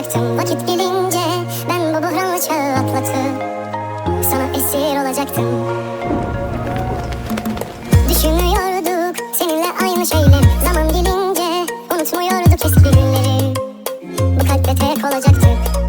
olacaktım vakit gelince Ben bu buhranlı çağı atlatıp Sana esir olacaktım. Düşünüyorduk seninle aynı şeyleri. Zaman gelince unutmuyorduk eski günleri. Bu kalpte tek olacaktık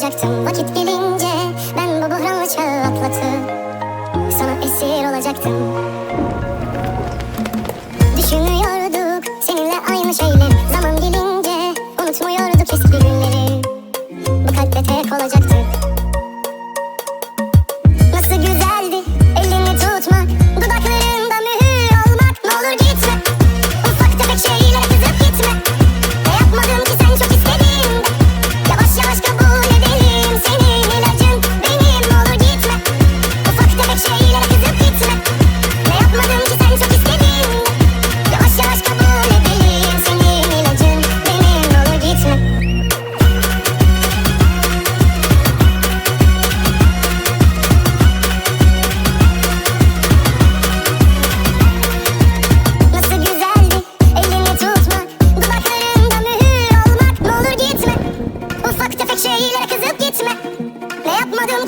Жагцем в очі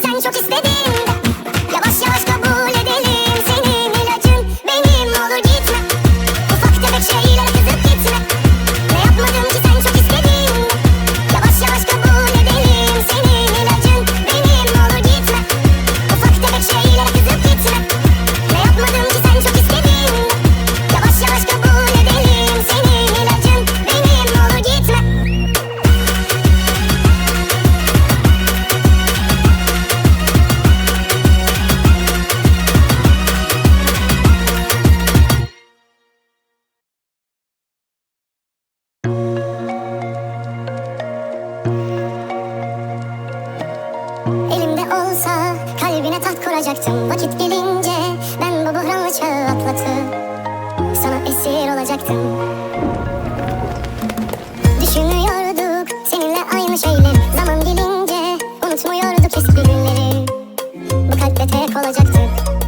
刻に初期て olacaktım vakit gelince Ben bu buhranlı çağı atlatıp Sana esir olacaktım. Düşünüyorduk seninle aynı şeyleri. Zaman gelince unutmuyorduk eski günleri. Bu kalpte tek olacaktık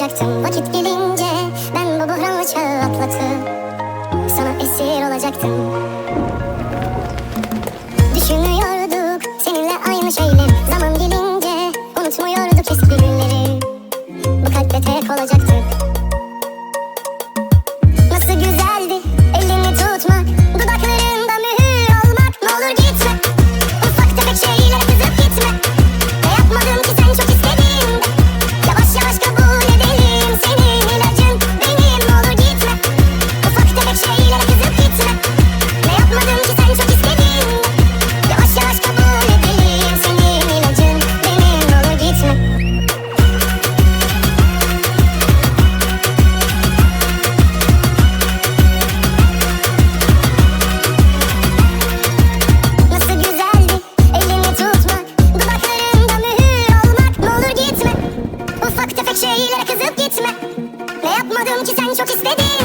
jak chcą, what you Anladım ki sen çok